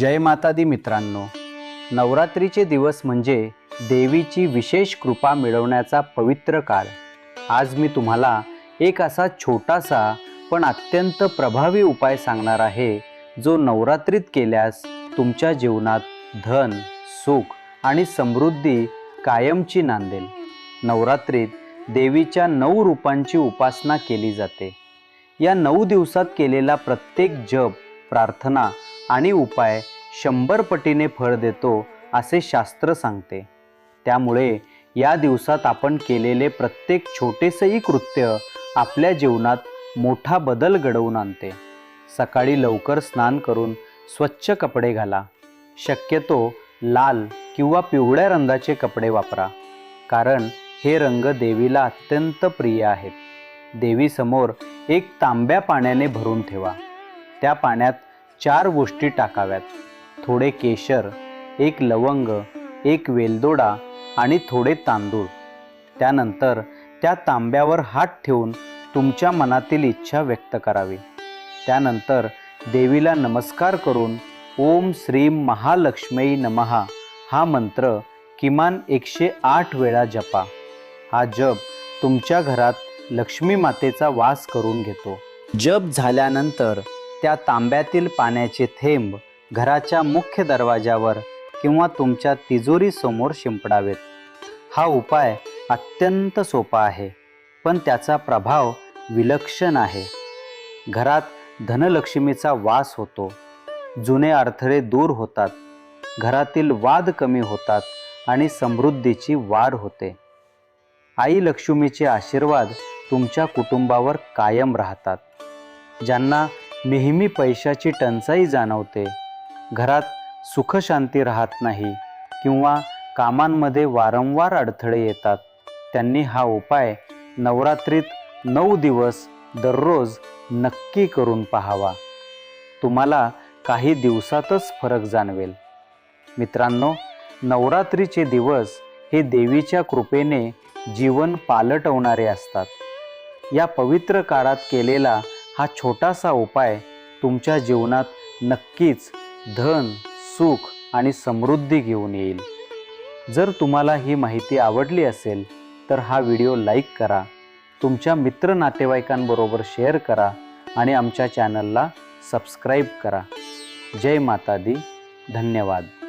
जय माता दी मित्रांनो. नवरात्रीचे दिवस म्हणजे देवीची विशेष कृपा मिळवण्याचा पवित्र काळ. आज मी तुम्हाला एक असा छोटासा पण अत्यंत प्रभावी उपाय सांगणार आहे जो नवरात्रीत केल्यास तुमच्या जीवनात धन सुख आणि समृद्धी कायमची नांदेल. नवरात्रीत देवीच्या नऊ रूपांची उपासना केली जाते. या नऊ दिवसात केलेला प्रत्येक जप प्रार्थना आणि उपाय शंभर पटीने फळ देतो असे शास्त्र सांगते. त्यामुळे या दिवसात आपण केलेले प्रत्येक छोटेसही कृत्य आपल्या जीवनात मोठा बदल घडवून आणते. सकाळी लवकर स्नान करून स्वच्छ कपडे घाला. शक्यतो लाल किंवा पिवळ्या रंगाचे कपडे वापरा कारण हे रंग देवीला अत्यंत प्रिय आहेत. देवीसमोर एक तांब्या पाण्याने भरून ठेवा. त्या पाण्यात चार गोष्टी टाकाव्यात. थोडे केशर एक लवंग एक वेलदोडा आणि थोडे तांदूळ. त्यानंतर त्या तांब्यावर हात ठेवून तुमच्या मनातील इच्छा व्यक्त करावी. त्यानंतर देवीला नमस्कार करून ओम श्रीम महालक्ष्मी नमहा हा मंत्र किमान एकशे आठ वेळा जपा. हा जप तुमच्या घरात लक्ष्मी मातेचा वास करून घेतो. जप झाल्यानंतर त्या तांब्यातील पाण्याचे थेंब घराच्या मुख्य दरवाजावर किंवा तुमच्या तिजोरीसमोर शिंपडावेत. हा उपाय अत्यंत सोपा आहे पण त्याचा प्रभाव विलक्षण आहे. घरात धनलक्ष्मीचा वास होतो. जुने अडथळे दूर होतात. घरातील वाद कमी होतात आणि समृद्धीची वाढ होते. आई लक्ष्मीचे आशीर्वाद तुमच्या कुटुंबावर कायम राहतात. ज्यांना नेहमी पैशाची टंचाई जाणवते. घरात सुखशांती राहत नाही किंवा कामांमध्ये वारंवार अडथळे येतात. त्यांनी हा उपाय नवरात्रीत नऊ दिवस दररोज नक्की करून पाहावा. तुम्हाला काही दिवसातच फरक जाणवेल. मित्रांनो नवरात्रीचे दिवस हे देवीच्या कृपेने जीवन पालटवणारे असतात. या पवित्र काळात केलेला हा छोटासा उपाय तुमच्या जीवनात नक्कीच धन सुख आणि समृद्धी घेऊन येईल. जर तुम्हाला ही माहिती आवडली असेल तर हा व्हिडिओ लाईक करा तुमच्या मित्र नातेवाईकांबरोबर शेअर करा आणि आमच्या चॅनलला सबस्क्राईब करा. जय माता दी. धन्यवाद.